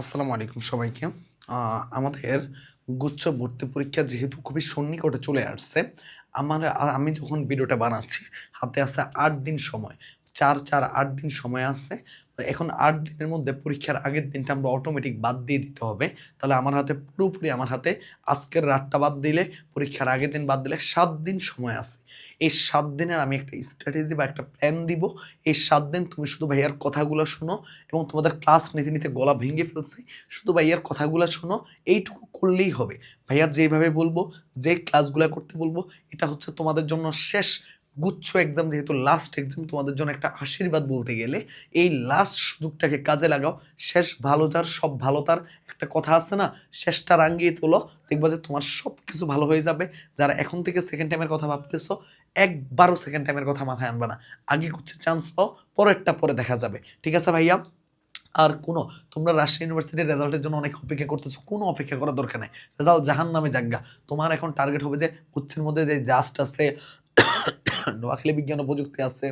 আসসালামু আলাইকুম সবাইকে। আমাদের গুচ্ছ ভর্তি পরীক্ষা যেহেতু খুবই সন্নিকটে চলে আসছে, আমার, আমি যখন ভিডিওটা বানাচ্ছি, হাতে আছে আট দিন সময়। চার চার, আট দিন সময় আছে। এখন আট দিনের মধ্যে পরীক্ষার আগের দিনটা আমরা অটোমেটিক বাদ দিয়ে দিতে হবে। তাহলে আমার হাতে পুরোপুরি আমার হাতে আজকের রাতটা বাদ দিলে, পরীক্ষার আগের দিন বাদ দিলে সাত দিন সময় আছে। এই সাত দিনের আমি একটা স্ট্র্যাটেজি বা একটা প্ল্যান দিব। এই সাত দিন তুমি শুধু ভাইয়ার কথাগুলো শোনো এবং তোমাদের ক্লাস নিতে নিতে গলা ভেঙে ফেলছি। শুধু ভাইয়ার কথাগুলো শোনো, এইটুকু করলেই হবে। ভাইয়া যেভাবে বলব, যে ক্লাসগুলো করতে বলব, এটা হচ্ছে তোমাদের জন্য শেষ গুচ্ছ এক্সাম যেহেতু লাস্ট এক্সাম তোমাদের জন্য একটা আশীর্বাদ বলতে গেলে, এই লাস্ট সুযোগটাকে কাজে লাগাও। শেষ ভালো যার, সব ভালো তার। একটা কথা আছে না, শেষটা রাঙ্গিয়ে তোলো, দেখবা যে তোমার সব কিছু ভালো হয়ে যাবে। যারা এখন থেকে সেকেন্ড টাইমের কথা ভাবতেছো, একবারও সেকেন্ড টাইমের কথা মাথায় আনবে না। আগে হচ্ছে চান্স পাও, পরেরটা পরে দেখা যাবে। ঠিক আছে ভাইয়া? আর কোনো, তোমরা রাজশাহী ইউনিভার্সিটির রেজাল্টের জন্য অনেক অপেক্ষা করতেছো, কোনো অপেক্ষা করার দরকার নেই। রেজাল্ট জাহান নামে জাগা তোমার এখন টার্গেট হবে যে, গুচ্ছের মধ্যে যে জাস্ট আছে নোয়াখালী বিজ্ঞান ও প্রযুক্তি আছে।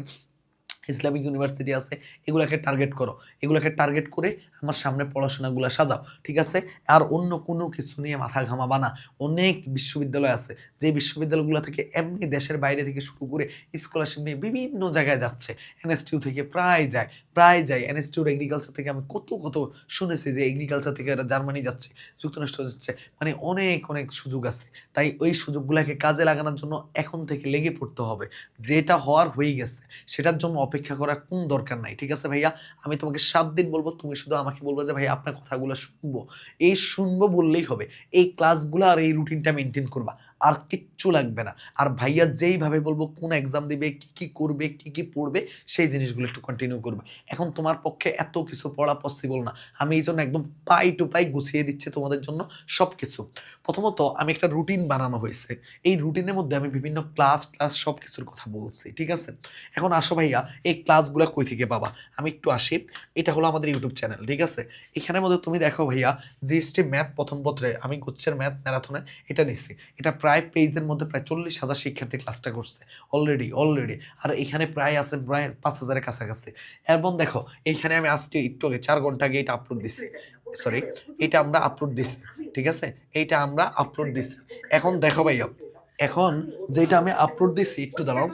ইসলামিক ইউনিভার্সিটি আছে, এগুলাকে টার্গেট করো। এগুলাকে টার্গেট করে আমার সামনে পড়াশোনাগুলো সাজাও, ঠিক আছে? আর অন্য কোনো কিছু নিয়ে মাথা ঘামাবা না। অনেক বিশ্ববিদ্যালয় আছে, যে বিশ্ববিদ্যালয়গুলো থেকে এমনি দেশের বাইরে থেকে শুরু করে স্কলারশিপ নিয়ে বিভিন্ন জায়গায় যাচ্ছে। এনএসটিউ থেকে প্রায় যায় প্রায় যায়। এনএসটিউর এগ্রিকালচার থেকে আমি কত কত শুনেছি যে এগ্রিকালচার থেকে এরা জার্মানি যাচ্ছে, যুক্তরাষ্ট্র যাচ্ছে মানে অনেক অনেক সুযোগ আছে। তাই ওই সুযোগগুলোকে কাজে লাগানোর জন্য এখন থেকে লেগে পড়তে হবে। যেটা হওয়ার হয়ে গেছে, সেটার জন্য অপেক্ষা করার কোন দরকার নাই, ঠিক আছে ভাইয়া? আমি তোমাকে সাত দিন বলব, তুমি শুধু আমাকে বলব যে ভাই আপনার কথাগুলো শুনব। এই শুনব বললেই হবে। এই ক্লাসগুলো আর এই রুটিনটা মেনটেন করবা। আর কিচ্ছু লাগবে না। আর ভাইয়া যেইভাবে বলব, কোন এক্সাম দিবে, কি কি করবে, কি কি পড়বে, সেই জিনিসগুলো একটু কন্টিনিউ করবে। এখন তোমার পক্ষে এত কিছু পড়া পসিবল না। আমি এই জন্য একদম পাই টু পাই গুছিয়ে দিচ্ছি তোমাদের জন্য সব কিছু প্রথমত আমি একটা রুটিন বানানো হয়েছে। এই রুটিনের মধ্যে আমি বিভিন্ন ক্লাস ক্লাস সব কিছুর কথা বলছি, ঠিক আছে? এখন আসো ভাইয়া, এই ক্লাসগুলো কই থেকে পাবা? আমি একটু আসি। এটা হলো আমাদের ইউটিউব চ্যানেল ঠিক আছে? এখানের মধ্যে তুমি দেখো ভাইয়া জিএসটি ম্যাথ প্রথম পত্রে, আমি গুচ্ছের ম্যাথ ম্যারাথনের এটা নিচ্ছি এটা প্রায় পেজের মধ্যে প্রায় চল্লিশ হাজার শিক্ষার্থী ক্লাসটা করছে। অলরেডি অলরেডি আর এখানে প্রায় আছে প্রায় পাঁচ হাজারের কাছাকাছি। এবং দেখো এইখানে আমি আজকে একটু আগে চার ঘণ্টা আগে এটা আপলোড দিচ্ছি সরি এটা আমরা আপলোড দিচ্ছি ঠিক আছে? এইটা আমরা আপলোড দিচ্ছি এখন দেখো ভাইয়া, এখন যেটা আমি আপলোড দিচ্ছি একটু দাঁড়াও।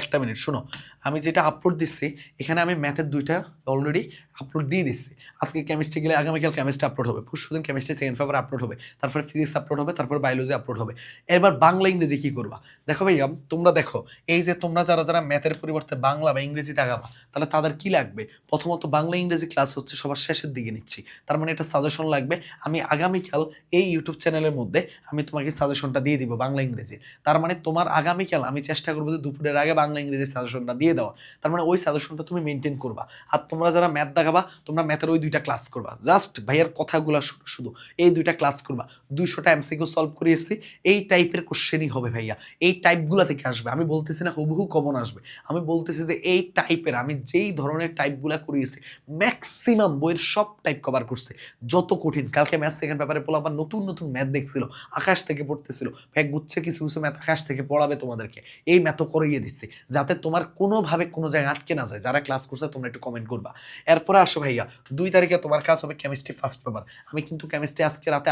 একটা মিনিট শোনো। আমি যেটা আপলোড দিচ্ছি এখানে আমি ম্যাথের দুইটা অলরেডি আপলোড দিয়ে দিচ্ছি আজকে কেমিস্ট্রি গেলে আগামীকাল কেমিস্ট্রি আপলোড হবে। পরশুদিন কেমিস্ট্রি সেকেন্ড পেপার আপলোড হবে। তারপরে ফিজিক্স আপলোড হবে, তারপর বায়োলজি আপলোড হবে। এবার বাংলা, ইংরেজি কী করবা? দেখো ভাইয়া, তোমরা দেখো, এই যে তোমরা যারা যারা ম্যাথের পরিবর্তে বাংলা বা ইংরেজিতে আগাবা তাহলে তাদের কি লাগবে? প্রথমত বাংলা, ইংরেজি ক্লাস হচ্ছে সবার শেষের দিকে নিচ্ছি। তার মানে এটা সাজেশন লাগবে, আমি আগামীকাল এই ইউটিউব চ্যানেলের মধ্যে আমি তোমাকে সাজেশনটা দিয়ে দিব বাংলা, ইংরেজি। তার মানে তোমার আগামীকাল আমি চেষ্টা করব যে দুপুরের আগে বাংলা, ইংরেজি সাজেশনটা দিয়ে দেওয়া তার মানে ওই সাজেশনটা তুমি মেনটেন করবা। আর তোমরা যারা ম্যাথ দেখাবা, তোমরা ম্যাথের ওই দুইটা ক্লাস করবা। জাস্ট ভাইয়ের কথাগুলো শুধু, এই দুইটা ক্লাস করবা। দুইশোটা এমসিকিউ সলভ করিয়েছি এই টাইপের কোশ্চেনই হবে ভাইয়া। এই টাইপগুলো থেকে আসবে। আমি বলতেছি না হুবহু কমন আসবে। আমি বলতেছি যে এই টাইপের আমি যেই ধরনের টাইপগুলো করিয়েছি ম্যাক্সিমাম বইয়ের সব টাইপ কভার করছে। যত কঠিন। কালকে ম্যাথ সেকেন্ড পেপারে পোলা আবার নতুন নতুন ম্যাথ দেখছিল, আকাশ থেকে পড়তেছিল। ভাই গুচ্ছে কিছু কিছু ম্যাথ আকাশ থেকে পড়াবে তোমাদেরকে। এই ম্যাথও করিয়ে দিচ্ছি, যাতে তোমার কোনোভাবে কোনো জায়গায় আটকে না যায়। যারা ক্লাস করছে, তোমরা একটু কমেন্ট করবা। এরপরে আসো ভাইয়া। দুই তারিখে তোমার কাজ হবে কেমিস্ট্রি ফার্স্ট পেপার আমি কিন্তু কেমিস্ট্রি আজকে রাতে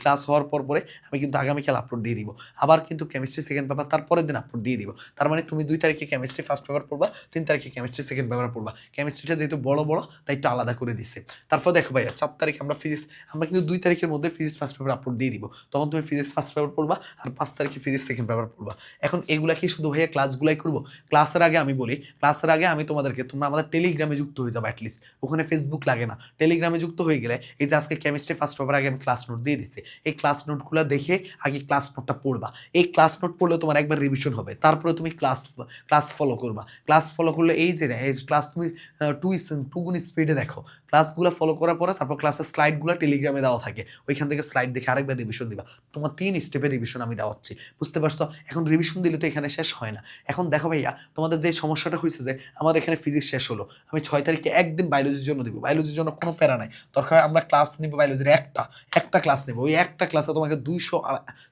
ক্লাস হওয়ার পর পরে আমি কিন্তু আগামীকাল আপলোড দিয়ে দিব। আবার কিন্তু কেমিস্ট্রি সেকেন্ড পেপার তারপরের দিন আপলোড দিয়ে দিব। তার মানে তুমি দুই তারিখে কেমিস্ট্রি ফার্স্ট পেপার পড়বা, তিন তারিখে কেমিস্ট্রি সেকেন্ড পেপার পড়বা। কেমিস্ট্রিটা যেহেতু বড় বড়, তাই একটু আলাদা করে দিচ্ছে তারপর দেখো ভাইয়া, চার তারিখে আমরা ফিজিক্স আমরা কিন্তু দুই তারিখের মধ্যে ফিজিক্স ফার্স্ট পেপার আপলোড দিয়ে দিব। তখন তুমি ফিজিক্স ফার্স্ট পেপার পড়বা আর পাঁচ তারিখে ফিজিক্স সেকেন্ড পেপার পড়বা। এখন এগুলা কি শুধু ভাইয়া ক্লাসগুলাই করব। ক্লাসের আগে আমি বলি ক্লাসের আগে আমি তোমাদেরকে, তোমরা আমাদের টেলিগ্রামে যুক্ত হয়ে যাবে অ্যাটলিস্ট ওখানে ফেসবুক লাগে না। টেলিগ্রামে যুক্ত হয়ে গেলে এই যে আজকে কেমিস্ট্রি ফার্স্ট পেপার আগে আমি ক্লাস নোট দিয়ে দিচ্ছি। এই ক্লাস নোটগুলো দেখে আগে ক্লাস নোটটা পড়বা। এই ক্লাস নোট পড়লে তোমার একবার রিভিশন হবে। তারপরে তুমি ক্লাস ক্লাস ফলো করবা। ক্লাস ফলো করলে এই যে ক্লাস তুমি টু টু গুণ স্পিডে দেখো। ক্লাসগুলো ফলো করার পরে তারপর ক্লাসের স্লাইডগুলো টেলিগ্রামে দেওয়া থাকে। ওইখান থেকে স্লাইড দেখে আরেকবার রিভিশন দিবা। তোমার তিন স্টেপের রিভিশন আমি দেওয়াচ্ছি। বুঝতে পারছ? এখন রিভিশন দিলে তো এখানে শেষ হয় না। এখন দেখো ভাইয়া, তোমাদের যে সমস্যাটা হয়েছে যে, আমার এখানে ফিজিক্স শেষ হলো। আমি ছয় তারিখে একদিন বায়োলজির জন্য দিব। বায়োলজির জন্য কোনো প্যারা নাই। দরকার আমরা ক্লাস নিব বায়োলজির একটা একটা ক্লাস নেব। ওই একটা ক্লাসে তোমাকে দুইশো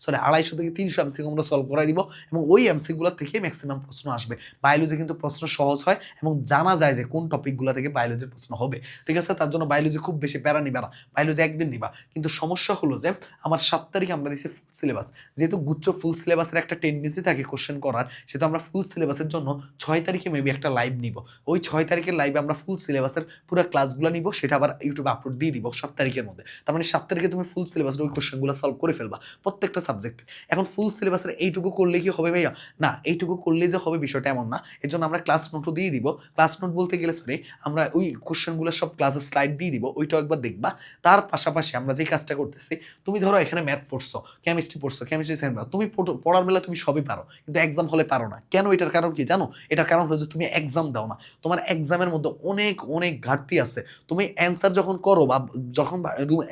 সরি আড়াইশো থেকে তিনশো এমসিকিউ আমরা সলভ করাই দিব এবং ওই এমসিগুলো থেকে ম্যাক্সিমাম প্রশ্ন আসবে। বায়োলজি কিন্তু প্রশ্ন সহজ হয় এবং জানা যায় যে কোন টপিকগুলো থেকে বায়োলজির প্রশ্ন হবে। ঠিক আছে? তার জন্য বায়োলজি খুব বেশি প্যারা নিবা না। বায়োলজি একদিন নিবা। কিন্তু সমস্যা হলো যে আমার সাত তারিখে আমরা দিচ্ছি ফুল সিলেবাস যেহেতু গুচ্ছ ফুল সিলেবাসের একটা টেন্ডেন্সি থাকে কোশ্চেন করার, সেহেতু আমরা ফুল সিলেবাসের জন্য ছয় তারিখে মেবি একটা লাইভ নিব। ওই ছয় তারিখের লাইভে আমরা ফুল সিলেবাসের পুরো ক্লাসগুলো নিব, সেটা আবার ইউটিউবে আপলোড দিয়ে দিব সাত তারিখের মধ্যে। তার মানে সাত তারিখে তুমি ফুল সিলেবাসের ওই কোশ্চেনগুলো সলভ করে ফেলবা প্রত্যেকটা সাবজেক্টে এখন ফুল সিলেবাসের এইটুকু করলে কি হবে ভাইয়া? না, এইটুকু করলে যে হবে বিষয়টা এমন না। এর জন্য আমরা ক্লাস নোটও দিয়ে দিব। ক্লাস নোট বলতে গেলে সরি আমরা ওই কোশ্চেনগুলো সব ক্লাসের স্লাইড দিয়ে দিব, ওইটাও একবার দেখবা। তার পাশাপাশি আমরা যে কাজটা করতেছি, তুমি ধরো এখানে ম্যাথ পড়ছো কেমিস্ট্রি পড়ছো কেমিস্ট্রি সায়েন্স তুমি পড়ার বেলা তুমি সবই পারো, কিন্তু এক্সাম হলে পারো না। কেন এটার কারণ কি জানো? এটার কারণ যে তুমি এক্সাম দাও না। তোমার এক্সামের মধ্যে অনেক অনেক ঘাটতি আছে। তুমি অ্যান্সার যখন করো বা যখন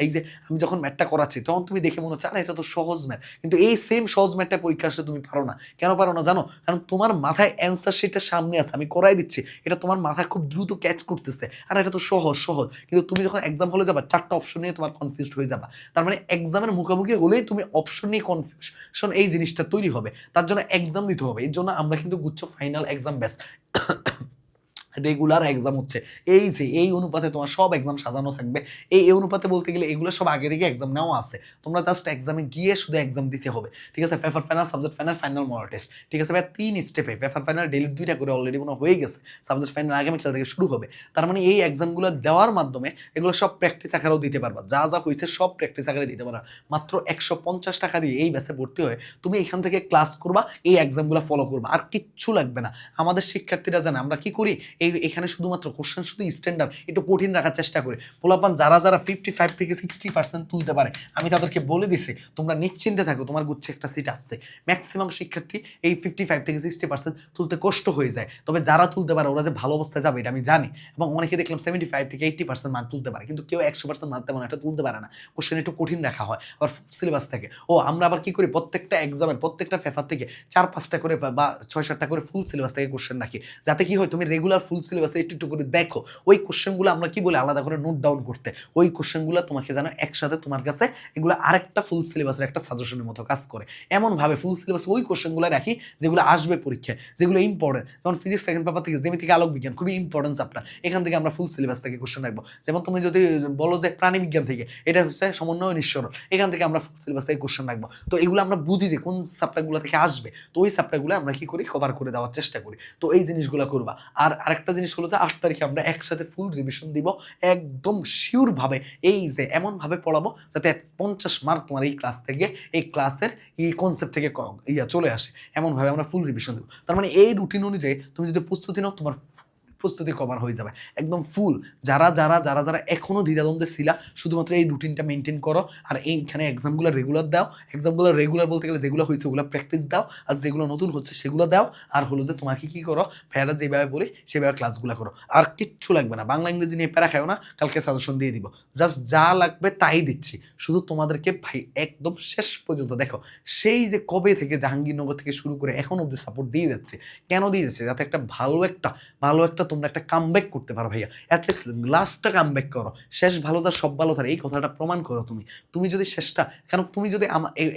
এই যে আমি যখন ম্যাথটা করাচ্ছি, তখন তুমি দেখে মনে হচ্ছে, আরে, এটা তো সহজ ম্যাথ কিন্তু এই সেম সহজ ম্যাথটা পরীক্ষা আসলে তুমি পারো না। কেন পারো না জানো? কারণ তোমার মাথায় অ্যান্সার সেটা সামনে আছে, আমি করাই দিচ্ছি। এটা তোমার মাথায় খুব দ্রুত ক্যাচ করতেছে। আর, এটা তো সহজ সহজ। কিন্তু তুমি যখন এক্সাম হলে যাবা, চারটা অপশন নিয়ে তোমার কনফিউজড হয়ে যাবা। তার মানে এক্সামের মুখোমুখি হলেই তুমি অপশন নিয়ে কনফিউশন এই জিনিসটা তৈরি হবে। তার জন্য এক্সাম দিতে হবে। এর জন্য আমরা কিন্তু গুচ্ছ final exam best regular exam হচ্ছে। এই যে, এই অনুপাতে তোমার সব এক্সাম সাজানো থাকবে। এই অনুপাতে বলতে গেলে এগুলো সব আগে থেকে এক্সাম নেওয়া আছে। তোমরা জাস্ট এক্সামে গিয়ে শুধু এক্সাম দিতে হবে। ঠিক আছে? Paper final subject final final model test ঠিক আছে? ভাই তিন স্টেপে পেপার ফাইনাল ডেলি দুইটা করে অলরেডি কোনো হয়ে গেছে। সাবজেক্ট ফাইনাল আগামী খেলা থেকে শুরু হবে। তার মানে এই এক্সামগুলো দেওয়ার মাধ্যমে এগুলো সব প্র্যাকটিস আকারেও দিতে পারবা। যা যা হয়েছে সব প্র্যাকটিস আকারে দিতে পারবা। মাত্র একশো পঞ্চাশ টাকা দিয়ে এই ব্যাসে ভর্তি হয়ে তুমি এখান থেকে ক্লাস করবা, এই এক্সামগুলো ফলো করবা। আর কিচ্ছু লাগবে না। আমাদের শিক্ষার্থীরা জানে, আমরা কি করি? এই এখানে শুধুমাত্র কোশ্চেন শুধু স্ট্যান্ডার্ড একটু কঠিন রাখার চেষ্টা করি। পোলাপান যারা যারা ফিফটি ফাইভ থেকে সিক্সটি পার্সেন্ট তুলতে পারে, আমি তাদেরকে বলে দিছি, তোমরা নিশ্চিন্তে থাকো, তোমার গুচ্ছে একটা সিট আসছে। ম্যাক্সিমাম শিক্ষার্থী এই ফিফটি ফাইভ থেকে সিক্সটি পার্সেন্ট তুলতে কষ্ট হয়ে যায়। তবে যারা তুলতে পারে, ওরা যে ভালো অবস্থায় যাবে, এটা আমি জানি। এবং অনেকে দেখলাম সেভেন্টি ফাইভ থেকে এইট্টি পার্সেন্ট মান তুলতে পারে, কিন্তু কেউ একশো পার্সেন্ট মান তেমন একটা তুলতে পারে না। কোশ্চেন একটু কঠিন রাখা হয়, আবার ফুল সিলেবাস থেকে। ও, আমরা আবার কি করি, প্রত্যেকটা এক্সামের প্রত্যেকটা পেপার থেকে চার পাঁচটা করে বা ছয় সাতটা করে ফুল সিলেবাস থেকে কোশ্চেন রাখি। যাতে কি হয়, তুমি রেগুলার ফুল সিলেবাসে একটু একটু করে দেখো। ওই কোশ্চেনগুলো আমরা কি বলি? আলাদা করে নোট ডাউন করতে। ওই কোশ্চেনগুলো তোমাকে যেন একসাথে তোমার কাছে এগুলো আরেকটা ফুল সিলেবাসের একটা সাজেশনের মতো কাজ করে। এমনভাবে ফুল সিলেবাস ওই কোশ্চেনগুলো রাখি, যেগুলো আসবে পরীক্ষায়, যেগুলো ইম্পর্টেন্ট যেমন ফিজিক্স সেকেন্ড পেপার থেকে জ্যামিতিক আলোক বিজ্ঞান খুবই ইম্পর্টেন্স আপনার এখান থেকে আমরা ফুল সিলেবাস থেকে কোশ্চেন রাখব। যেমন তুমি যদি বলো যে প্রাণী বিজ্ঞান থেকে, এটা হচ্ছে সমন্বয় নিঃসরণ। এখান থেকে আমরা ফুল সিলেবাস থেকে কোশ্চেন রাখব। তো এগুলো আমরা বুঝি যে কোন সাপ্টারগুলো থেকে আসবে। তো ওই সাপ্টারগুলো আমরা কি করি? কভার করে দেওয়ার চেষ্টা করি। তো এই জিনিসগুলো করবা। আর আরেকটা জিনিস হলো যে আট তারিখে আমরা একসাথে ফুল রিভিশন দিব, একদম শিওরভাবে এই যে এমনভাবে পড়াবো যাতে পঞ্চাশ মার্ক তোমার এই ক্লাস থেকে, এই ক্লাসের এই কনসেপ্ট থেকে ইয়া চলে আসে। এমনভাবে আমরা ফুল রিভিশন দেবো। তার মানে এই রুটিন অনুযায়ী তুমি যদি প্রস্তুতি নাও, তোমার প্রস্তুতি কভার হয়ে যাবে। একদম ফুল যারা যারা যারা যারা এখনও দ্বিধাদ্বন্দ্বে ছিলা, শুধুমাত্র এই রুটিনটা মেনটেন করো আর এইখানে এক্সামগুলো রেগুলার দাও। এক্সামগুলো রেগুলার বলতে গেলে যেগুলো হয়েছে ওগুলো প্র্যাকটিস দাও আর যেগুলো নতুন হচ্ছে সেগুলো দাও আর হলো যে তোমাকে কি করো প্যারা যেভাবে বলি সেভাবে ক্লাসগুলো করো। আর কিচ্ছু লাগবে না। বাংলা, ইংরেজি নিয়ে প্যারা খাও না, কালকে সাজেশন দিয়ে দিব। জাস্ট যা লাগবে তাই দিচ্ছি। শুধু তোমাদেরকে ভাই একদম শেষ পর্যন্ত দেখো, সেই যে কবে থেকে জাহাঙ্গীরনগর থেকে শুরু করে এখন অব্দি সাপোর্ট দিয়ে যাচ্ছে, কেন দিয়ে যাচ্ছে? যাতে একটা ভালো একটা ভালো একটা তোমরা একটা কামব্যাক করতে পারো ভাইয়া। অ্যাটলিস্ট লাস্টটা কামব্যাক করো। শেষ ভালো তার সব ভালো তার এই কথাটা প্রমাণ করো তুমি। তুমি যদি শেষটা, কারণ তুমি যদি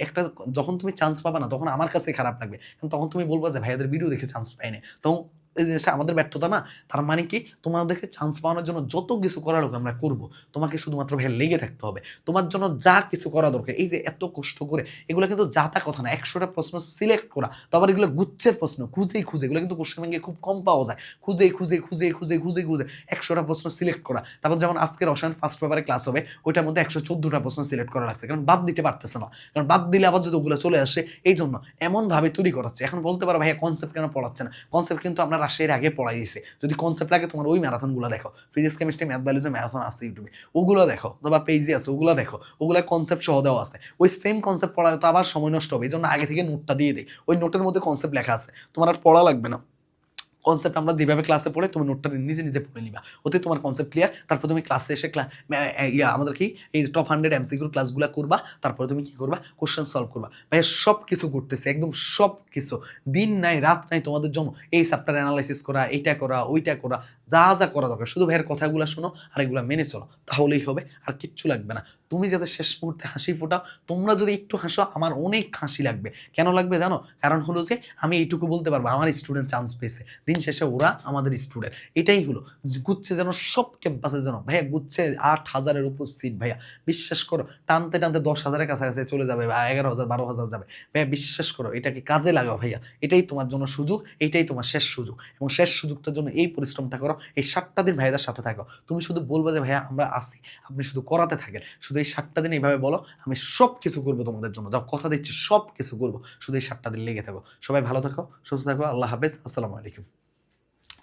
একটা, যখন তুমি চান্স পাবা না, তখন আমার কাছে খারাপ লাগবে। কারণ তখন তুমি বলব যে, ভাইয়াদের ভিডিও দেখে চান্স পাইনি। তখন জিনিসটা আমাদের ব্যর্থতা না? তার মানে কি? তোমাদেরকে চান্স পাওয়ানোর জন্য যত কিছু করার হোক আমরা করব। তোমাকে শুধুমাত্র ভাইয়া লেগে থাকতে হবে। তোমার জন্য যা কিছু করা দরকার, এই যে এত কষ্ট করে, এগুলো কিন্তু যা তা কথা না। একশোটা প্রশ্ন সিলেক্ট করা, তো আবার এগুলো গুচ্ছের প্রশ্ন, খুঁজেই খুঁজে। এগুলো কিন্তু কোশ্চেন ব্যাংকে খুব কম পাওয়া যায়। খুঁজেই খুঁজে খুঁজে খুঁজে খুঁজে খুঁজে একশোটা প্রশ্ন সিলেক্ট করা। তারপর যেমন আজকের রসায়ন ফার্স্ট পেপারে ক্লাস হবে, ওইটার মধ্যে একশো চোদ্দোটা প্রশ্ন সিলেক্ট করা লাগছে। কারণ বাদ দিতে পারতেছে না। কারণ বাদ দিলে আবার যদি ওগুলো চলে আসে এই জন্য এমনভাবে তৈরি করাচ্ছে। এখন বলতে পারো ভাইয়া কনসেপ্ট কেন পড়াচ্ছে না? কনসেপ্ট কিন্তু আমরা রাশিয়ার আগে পড়াই দিছে। যদি কনসেপ্ট লাগে তোমার ওই ম্যারাথনগুলো দেখো। Physics chemistry math biology marathon আছে ইউটিউবে ওগুলো দেখো। বা পেজে আছে, ওগুলো দেখো। ওগুলো কনসেপ্ট সহ দেওয়া আছে। ওই সেম কনসেপ্ট পড়ালে তো আবার সময় নষ্ট হবে। এই জন্য আগে থেকে নোটটা দিয়ে দেয় ওই নোটের মধ্যে কনসেপ্ট লেখা আছে। তোমার আর পড়া লাগবে না। কনসেপ্ট আমরা যেভাবে ক্লাসে পড়ে, তুমি নোটটা নিজে নিজে পড়ে নিবা। ওতে তোমার কনসেপ্ট ক্লিয়ার তারপর তুমি ক্লাসে এসে ইয়া, আমাদের কি? এই টপ হান্ড্রেড এমসিকিউর ক্লাসগুলো করবা, তারপরে তুমি কি করবা? কোশ্চেন সলভ করবা। ভাইয়া সব কিছু করতেছে একদম সব কিছু দিন নাই, রাত নাই, তোমাদের জন্য এই চ্যাপ্টার অ্যানালাইসিস করা, এইটা করা, ওইটা করা, যা যা করা দরকার। শুধু ভাইয়ের কথাগুলো শোনো আর এগুলো মেনে চলো। তাহলেই হবে, আর কিচ্ছু লাগবে না। তুমি যাতে শেষ মুহূর্তে হাসি ফোটাও, তোমরা যদি একটু হাসো, আমার অনেক হাসি লাগবে। কেন লাগবে জানো? কারণ হলো যে, আমি এইটুকু বলতে পারব, আমার স্টুডেন্ট চান্স পেয়েছে। দিন শেষে ওরা আমাদের স্টুডেন্ট এটাই হলো গুচ্ছে যেন সব ক্যাম্পাসে যেন, ভাইয়া গুচ্ছে আট হাজারের উপর সিট ভাইয়া। বিশ্বাস করো, টানতে টানতে দশ হাজারের কাছাকাছি চলে যাবে, বা এগারো হাজার, বারো হাজার যাবে। ভাইয়া বিশ্বাস করো, এটাকে কাজে লাগাও ভাইয়া। এটাই তোমার জন্য সুযোগ, এটাই তোমার শেষ সুযোগ। এবং শেষ সুযোগটার জন্য এই পরিশ্রমটা করো, এই সাতটা দিন ভাইয়াদের সাথে থাকো। তুমি শুধু বলবে যে, ভাইয়া, আমরা আসি। আপনি শুধু করাতে থাকেন। শুধু এই সাতটা দিন এইভাবে বলো, আমি সব কিছু করব তোমাদের জন্য। যাও, কথা দিচ্ছি সব কিছু করব। শুধু এই সাতটা দিন লেগে থাকো। সবাই ভালো থাকো, সুস্থ থাকো। আল্লাহ হাফেজ। আসসালামু আলাইকুম।